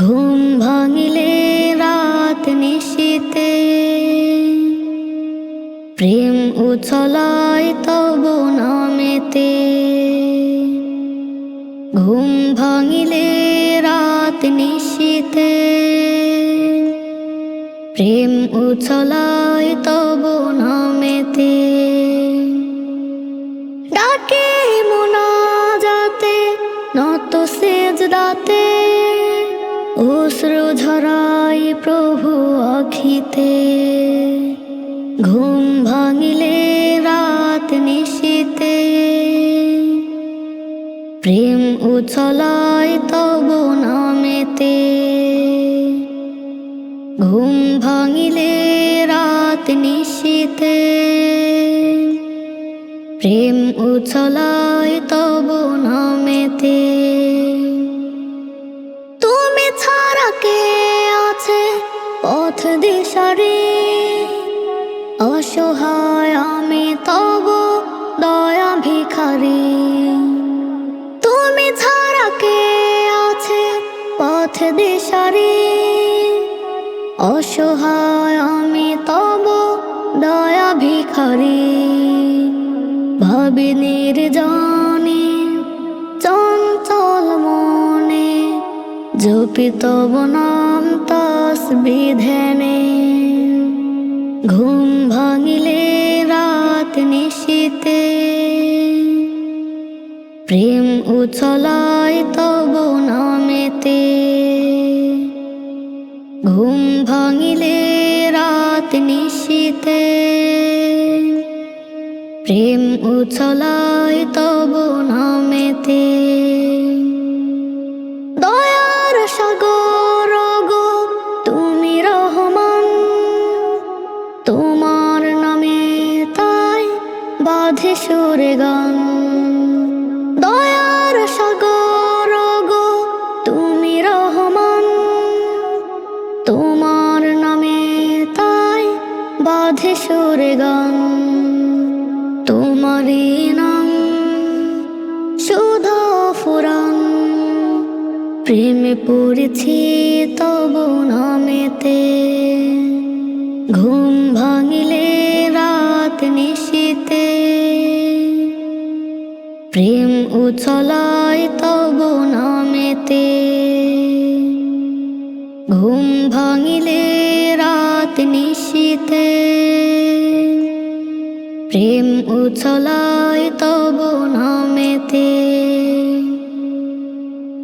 ঘুম ভাঙিলে রাত নিশীতে। প্রেম উছলায় তব নামেতে। ঘুম ভাঙিলে রাত নিশীতে। প্রেম উছলায় তব নামেতে। ডাকে মোনাজাতে নত সেজদাতে। অশ্রু প্রভু আখিতে ঘুম ভাঙিলে রাত নিশীতে। প্রেম উছলায় তব নামেতে। ঘুম ভাঙিলে রাত নিশীতে। প্রেম উছলায় তব নামেতে। কে আছে পথ দিশারি। অসহায় আমি তব দয়া ভিখারি। তুমি ছাড়া কে আছে পথ দিশারি? অসহায় আমি তব দয়া ভিখারি। ভাবি নির্জনে জপি তব নাম তস বিধেনে। ঘুম ভাঙিলে রাত নিশীতে। প্রেম উছলায় তব নামেতে। ঘুম ভাঙিলে রাত নিশীতে। প্রেম উছলায় তব তোমার নামে তাই বাঁধে সুরে গান। দয়ার সাগর গো, তুমি রহমান। তোমার নামে তাই বাঁধে সুরে গান। তোমারই নাম শুধু ফুরান। প্রেমে পড়েছি তব নামেতে। ঘুম উছলায় তব নামেতে। ঘুম ভাঙিলে রাত নিশীতে। প্রেম উছলায় তব নামেতে।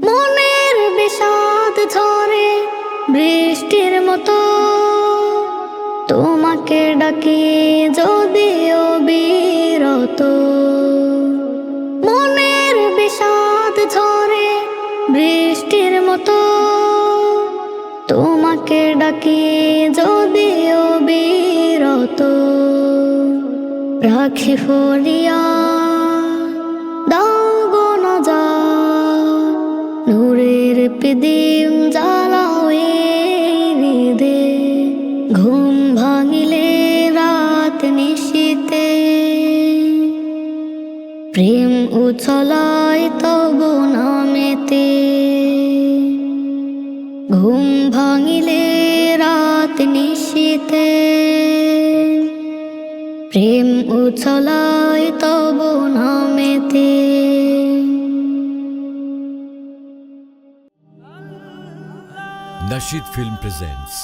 মনের বিষাদ ঝরে বৃষ্টির মতো। তোমাকে ডাকি যদিও বিরত। বৃষ্টির মতো। তোমাকে ডাকি যদিও বিরত। রাখি ফরিয়া দাও গো না যা নূরের পিদিম জ্বালাও এই হৃদে। ঘুম ভাঙিলে রাত নিশীতে। প্রেম উছলায় তব নিশীতে প্রেম উছলায় তব নামেতে Nashid Film presents